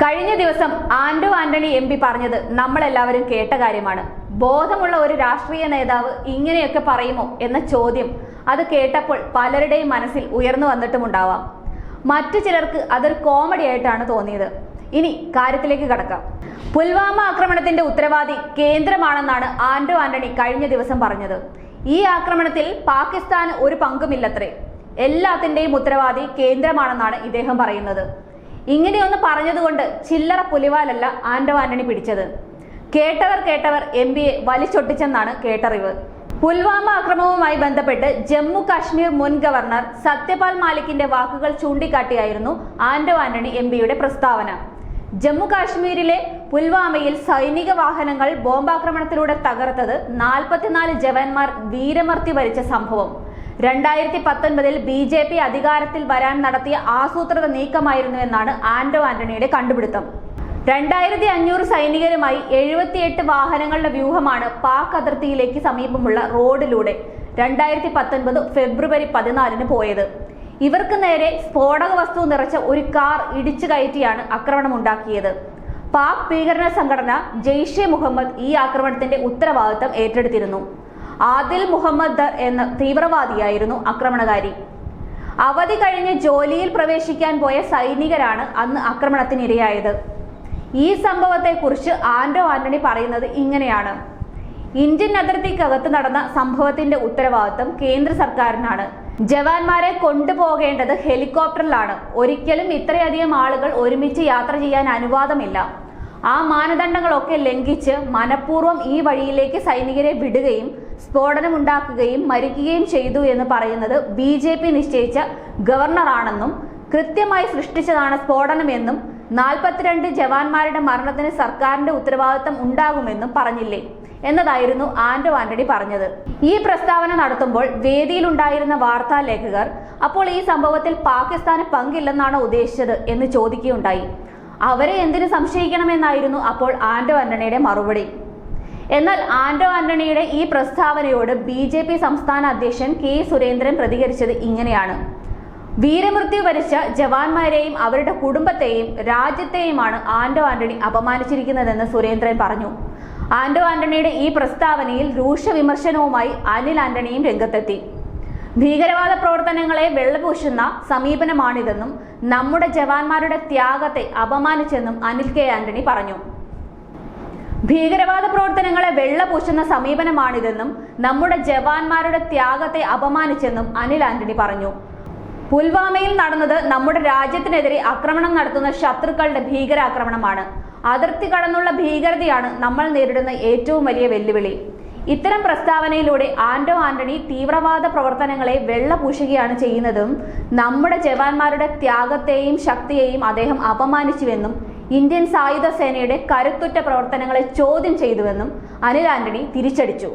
കഴിഞ്ഞ ദിവസം Anto Antony M P പറഞ്ഞത് നമ്മളെല്ലാവരും കേട്ട കാര്യമാണ്. ബോധമുള്ള ഒരു രാഷ്ട്രീയ നേതാവ് ഇങ്ങനെയൊക്കെ പറയുമോ എന്ന ചോദ്യം അത് കേട്ടപ്പോൾ പലരുടെയും മനസ്സിൽ ഉയർന്നു വന്നിട്ടുമുണ്ടാവാം മറ്റു ചിലർക്ക് അതൊരു കോമഡി ആയിട്ടാണ് തോന്നിയത്. ഇനി കാര്യത്തിലേക്ക് കടക്കാം. പുൽവാമ ആക്രമണത്തിന്റെ ഉത്തരവാദി കേന്ദ്രമാണെന്നാണ് ആന്റോ ആന്റണി കഴിഞ്ഞ ദിവസം പറഞ്ഞത്. ഈ ആക്രമണത്തിൽ പാകിസ്ഥാന് ഒരു പങ്കുമില്ലത്രേ. എല്ലാത്തിന്റെയും ഉത്തരവാദി കേന്ദ്രമാണെന്നാണ് ഇദ്ദേഹം പറയുന്നത്. ഇങ്ങനെയൊന്ന് പറഞ്ഞതുകൊണ്ട് ചില്ലറ പുലിവാലല്ല ആന്റോ ആന്റണി പിടിച്ചത്. കേട്ടവർ കേട്ടവർ എം പിയെ വലിച്ചൊട്ടിച്ചെന്നാണ് കേട്ടറിവ്. പുൽവാമ ആക്രമണവുമായി ബന്ധപ്പെട്ട് ജമ്മു കാശ്മീർ മുൻ ഗവർണർ സത്യപാൽ മാലിക്കിന്റെ വാക്കുകൾ ചൂണ്ടിക്കാട്ടിയായിരുന്നു ആന്റോ ആന്റണി എം പിയുടെ പ്രസ്താവന. ജമ്മു കാശ്മീരിലെ പുൽവാമയിൽ സൈനിക വാഹനങ്ങൾ ബോംബാക്രമണത്തിലൂടെ തകർത്തത് നാൽപ്പത്തിനാല് ജവാന്മാർ വീരമർത്തി വരിച്ച സംഭവം. രണ്ടായിരത്തി പത്തൊൻപതിൽ ബി ജെ പി അധികാരത്തിൽ വരാൻ നടത്തിയ ആസൂത്രിത നീക്കമായിരുന്നു എന്നാണ് ആന്റോ ആന്റണിയുടെ കണ്ടുപിടുത്തം. രണ്ടായിരത്തി അഞ്ഞൂറ് സൈനികരുമായി എഴുപത്തിയെട്ട് വാഹനങ്ങളുടെ വ്യൂഹമാണ് പാക് അതിർത്തിയിലേക്ക് സമീപമുള്ള റോഡിലൂടെ രണ്ടായിരത്തി പത്തൊൻപത് ഫെബ്രുവരി പതിനാലിന് പോയത്. ഇവർക്ക് നേരെ സ്ഫോടക വസ്തു നിറച്ച ഒരു കാർ ഇടിച്ചു കയറ്റിയാണ് ആക്രമണമുണ്ടാക്കിയത്. പാക് ഭീകരണ സംഘടന ജെയ്ഷെ മുഹമ്മദ് ഈ ആക്രമണത്തിന്റെ ഉത്തരവാദിത്തം ഏറ്റെടുത്തിരുന്നു. ആദിൽ മുഹമ്മദ് ദർ എന്ന തീവ്രവാദിയായിരുന്നു ആക്രമണകാരി. അവധി കഴിഞ്ഞ് ജോലിയിൽ പ്രവേശിക്കാൻ പോയ സൈനികരാണ് അന്ന് ആക്രമണത്തിനിരയായത്. ഈ സംഭവത്തെക്കുറിച്ച് ആന്റോ ആന്റണി പറയുന്നത് ഇങ്ങനെയാണ്. ഇന്ത്യൻ അതിർത്തിക്കകത്ത് നടന്ന സംഭവത്തിന്റെ ഉത്തരവാദിത്തം കേന്ദ്ര സർക്കാരിനാണ്. ജവാന്മാരെ കൊണ്ടുപോകേണ്ടത് ഹെലികോപ്റ്ററിലാണ്. ഒരിക്കലും ഇത്രയധികം ആളുകൾ ഒരുമിച്ച് യാത്ര ചെയ്യാൻ അനുവാദമില്ല. ആ മാനദണ്ഡങ്ങളൊക്കെ ലംഘിച്ച് മനഃപൂർവം ഈ വഴിയിലേക്ക് സൈനികരെ വിടുകയും സ്ഫോടനമുണ്ടാക്കുകയും മരിക്കുകയും ചെയ്തു എന്ന് പറയുന്നത് ബി ജെ പി നിശ്ചയിച്ച ഗവർണറാണെന്നും കൃത്യമായി സൃഷ്ടിച്ചതാണ് സ്ഫോടനമെന്നും നാൽപ്പത്തിരണ്ട് ജവാന്മാരുടെ മരണത്തിന് സർക്കാരിന്റെ ഉത്തരവാദിത്തം ഉണ്ടാകുമെന്നും പറഞ്ഞില്ലേ? എന്നതായിരുന്നു ആന്റോ ആന്റണി പറഞ്ഞത്. ഈ പ്രസ്താവന നടത്തുമ്പോൾ വേദിയിലുണ്ടായിരുന്ന വാർത്താ ലേഖകർ അപ്പോൾ ഈ സംഭവത്തിൽ പാകിസ്ഥാന് പങ്കില്ലെന്നാണ് ഉദ്ദേശിച്ചത്? എന്ന് ചോദിക്കുകയുണ്ടായി. അവരെ എന്തിനു സംശയിക്കണമെന്നായിരുന്നു അപ്പോൾ ആന്റോ ആന്റണിയുടെ മറുപടി. എന്നാൽ ആന്റോ ആന്റണിയുടെ ഈ പ്രസ്താവനയോട് ബി ജെ പി സംസ്ഥാന അധ്യക്ഷൻ കെ സുരേന്ദ്രൻ പ്രതികരിച്ചത് ഇങ്ങനെയാണ്. വീരമൃത്യു വരിച്ച ജവാന്മാരെയും അവരുടെ കുടുംബത്തെയും രാജ്യത്തെയുമാണ് ആന്റോ ആന്റണി അപമാനിച്ചിരിക്കുന്നതെന്ന് സുരേന്ദ്രൻ പറഞ്ഞു. ആന്റോ ആന്റണിയുടെ ഈ പ്രസ്താവനയിൽ രൂക്ഷ വിമർശനവുമായി അനിൽ ആന്റണിയും രംഗത്തെത്തി. ഭീകരവാദ പ്രവർത്തനങ്ങളെ വെള്ളപൂശുന്ന സമീപനമാണിതെന്നും നമ്മുടെ ജവാന്മാരുടെ ത്യാഗത്തെ അപമാനിച്ചെന്നും അനിൽ കെ ആന്റണി പറഞ്ഞു. ഭീകരവാദ പ്രവർത്തനങ്ങളെ വെള്ളപൂശുന്ന സമീപനമാണിതെന്നും നമ്മുടെ ജവാന്മാരുടെ ത്യാഗത്തെ അപമാനിച്ചെന്നും അനിൽ ആന്റണി പറഞ്ഞു. പുൽവാമയിൽ നടന്നത് നമ്മുടെ രാജ്യത്തിനെതിരെ ആക്രമണം നടത്തുന്ന ശത്രുക്കളുടെ ഭീകരാക്രമണമാണ്. അതിർത്തി കടന്നുള്ള ഭീകരതയാണ് നമ്മൾ നേരിടുന്ന ഏറ്റവും വലിയ വെല്ലുവിളി. ഇത്തരം പ്രസ്താവനയിലൂടെ ആന്റോ ആന്റണി തീവ്രവാദ പ്രവർത്തനങ്ങളെ വെള്ളപൂശുകയാണ് ചെയ്യുന്നതും നമ്മുടെ ജവാന്മാരുടെ ത്യാഗത്തെയും ശക്തിയെയും അദ്ദേഹം അപമാനിച്ചുവെന്നും ഇന്ത്യൻ സായുധ സേനയുടെ കരുത്തുറ്റ പ്രവർത്തനങ്ങളെ ചോദ്യം ചെയ്തുവെന്നും അനിൽ ആന്റണി തിരിച്ചടിച്ചു.